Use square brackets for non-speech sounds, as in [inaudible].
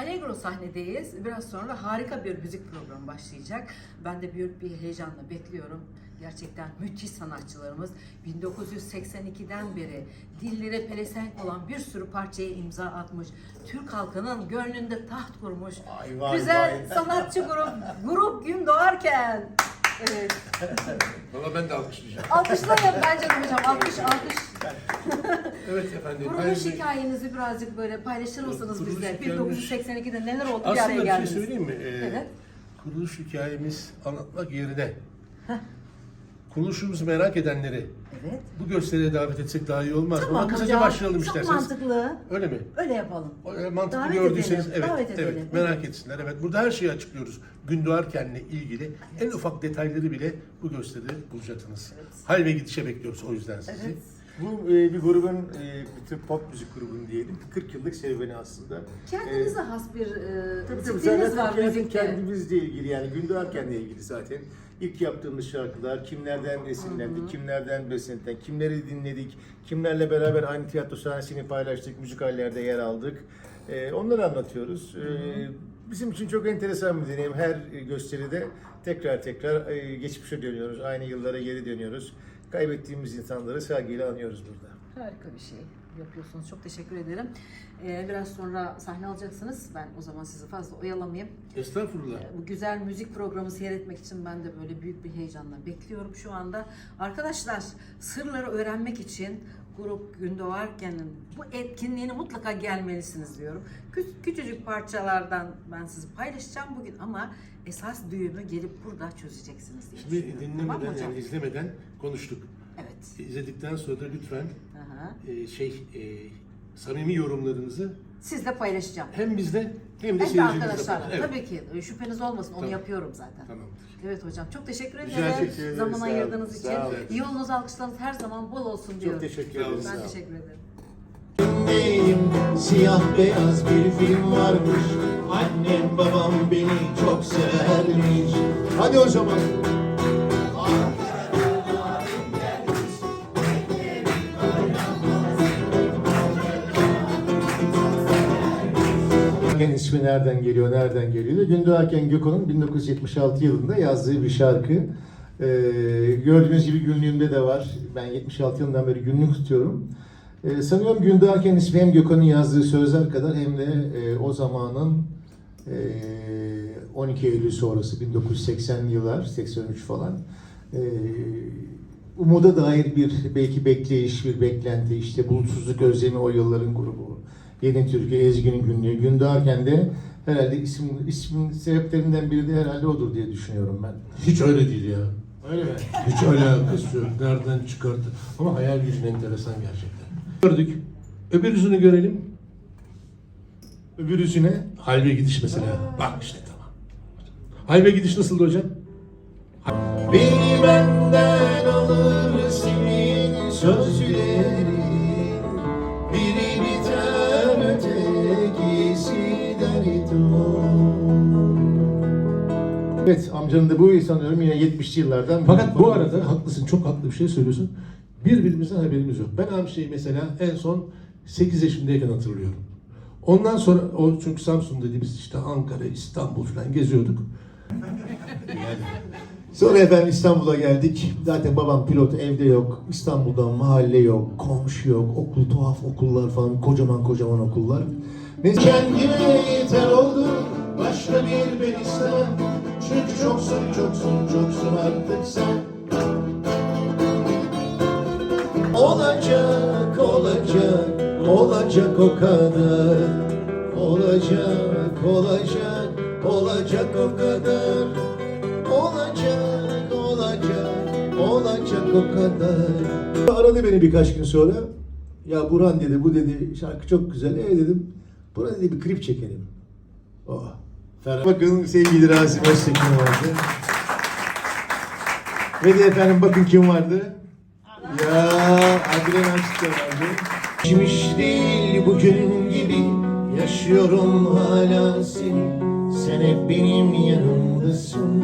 Allegro sahnedeyiz. Biraz sonra harika bir müzik programı başlayacak. Ben de büyük bir heyecanla bekliyorum. Gerçekten müthiş sanatçılarımız 1982'den beri dillere pelesenk olan bir sürü parçaya imza atmış. Türk halkının gönlünde taht kurmuş. Vay, vay, Güzel vay. [laughs] sanatçı grup, grup gün doğarken. Evet. Valla ben de alkışlayacağım. Alkışlayın bence de hocam. Alkış, alkış. Evet efendim. Kuruluş Hayırlı- hikayenizi birazcık böyle paylaşır mısınız Kuruluş bizle? hikayemiz- 1982'de neler oldu bir Aslında araya bir şey geldiniz? söyleyeyim mi? Ee, Evet. Kuruluş hikayemiz anlatmak yerine kuruluşumuzu merak edenleri Evet. bu gösteriye davet etsek daha iyi olmaz? Tamam Ama kısaca hocam. başlayalım Çok isterseniz. mantıklı. Öyle mi? Öyle yapalım. O, e, Mantıklı Davet gördüyseniz edelim, evet, davet evet edelim. merak etsinler. Evet burada her şeyi açıklıyoruz. Gündoğarken'le ilgili en ufak detayları bile bu gösteride bulacaksınız. Evet. Hal ve gidişe bekliyoruz o yüzden sizi. Evet. Bu e, bir grubun, e, bir tür pop müzik grubunun diyelim. 40 yıllık serüveni aslında. Kendinize has bir e, Tabii tabii zaten var kendi- müzikte. kendimizle ilgili yani Gündoğarken'le ilgili zaten. İlk yaptığımız şarkılar, kimlerden esinlendik, kimlerden beslendik, kimleri dinledik, kimlerle beraber aynı tiyatro sahnesini paylaştık, müzikallerde yer aldık. Ee, onları anlatıyoruz. Ee, bizim için çok enteresan bir deneyim. Her gösteride tekrar tekrar e, geçmişe dönüyoruz, aynı yıllara geri dönüyoruz. Kaybettiğimiz insanları saygıyla anıyoruz burada. Harika bir şey yapıyorsunuz. Çok teşekkür ederim. Ee, biraz sonra sahne alacaksınız. Ben o zaman sizi fazla oyalamayayım. Estağfurullah. Bu güzel müzik programı seyretmek için ben de böyle büyük bir heyecanla bekliyorum şu anda. Arkadaşlar sırları öğrenmek için Grup Gündoğarken'in bu etkinliğine mutlaka gelmelisiniz diyorum. Kü- küçücük parçalardan ben sizi paylaşacağım bugün ama esas düğümü gelip burada çözeceksiniz diye Şimdi düşünüyorum. Tamam mı dinlemeden hocam? yani izlemeden konuştuk. Evet. İzledikten sonra da lütfen Aha. e, şey e, samimi yorumlarınızı Sizle paylaşacağım. hem bizde hem de Hem de seyircimizle arkadaşlarla. paylaşın. Evet. Tabii ki. e, Şüpheniz olmasın. Onu Tamam. yapıyorum zaten. Tamam. Evet hocam. Çok teşekkür ederim. Rica ederim. Teşekkür ederiz. Zaman Sağ ayırdığınız olun. için. Sağ olun. Yolunuz alkışlarınız her zaman bol olsun diyorum. Çok teşekkür Sağ olun. ederiz. Ben teşekkür ederim. Filmdeyim, Siyah beyaz bir film varmış Annem babam beni çok severmiş Hadi o zaman Gündoğarken ismi nereden geliyor, nereden geliyor? Gündoğarken Gökhan'ın 1976 yılında yazdığı bir şarkı. Ee, gördüğünüz gibi günlüğümde de var. Ben 76 yılından beri günlük tutuyorum. Ee, sanıyorum Gündoğarken ismi hem Gökhan'ın yazdığı sözler kadar hem de e, o zamanın e, 12 Eylül sonrası 1980'li yıllar, 83 falan. E, umuda dair bir belki bekleyiş, bir beklenti, işte bulutsuzluk özlemi o yılların grubu. Yeni Türkiye, Ezgi'nin günlüğü. Gün doğarken de herhalde isim, ismin sebeplerinden biri de herhalde odur diye düşünüyorum ben. Hiç öyle değil ya. Öyle mi? Hiç alakası yok. Nereden çıkarttı? Ama hayal gücün enteresan gerçekten. Gördük. Öbür yüzünü görelim. Öbür yüzüne Hal ve gidiş mesela. Bak işte tamam. Hal ve gidiş nasıldı hocam? Beni benden Evet amcanın da bu sanıyorum yine 70'li yıllardan. Fakat bu arada haklısın, çok haklı bir şey söylüyorsun. Birbirimizden haberimiz yok. Ben Hamşe'yi mesela en son 8 yaşındayken hatırlıyorum. Ondan sonra, o çünkü Samsun dediğimiz işte Ankara, İstanbul falan geziyorduk. [laughs] Sonra efendim İstanbul'a geldik. Zaten babam pilot evde yok. İstanbul'da mahalle yok, komşu yok, okul tuhaf okullar falan, kocaman kocaman okullar. Neyse Kendime yeter oldu Başka bir ben istemem Çünkü çoksun çoksun çoksun artık sen Olacak olacak Olacak o kadar Olacak olacak Olacak o kadar Olacak o kadar aradı beni birkaç gün sonra. Ya Burhan dedi, bu dedi şarkı çok güzel. E dedim, buna dedi bir klip çekelim. Oh. Ferhat. Bakın sevgili Rasim Öztekin vardı. Ve de efendim bakın kim vardı? Ya Adile Naşit vardı. Geçmiş değil bugün gibi Yaşıyorum hala seni Sen hep benim yanımdasın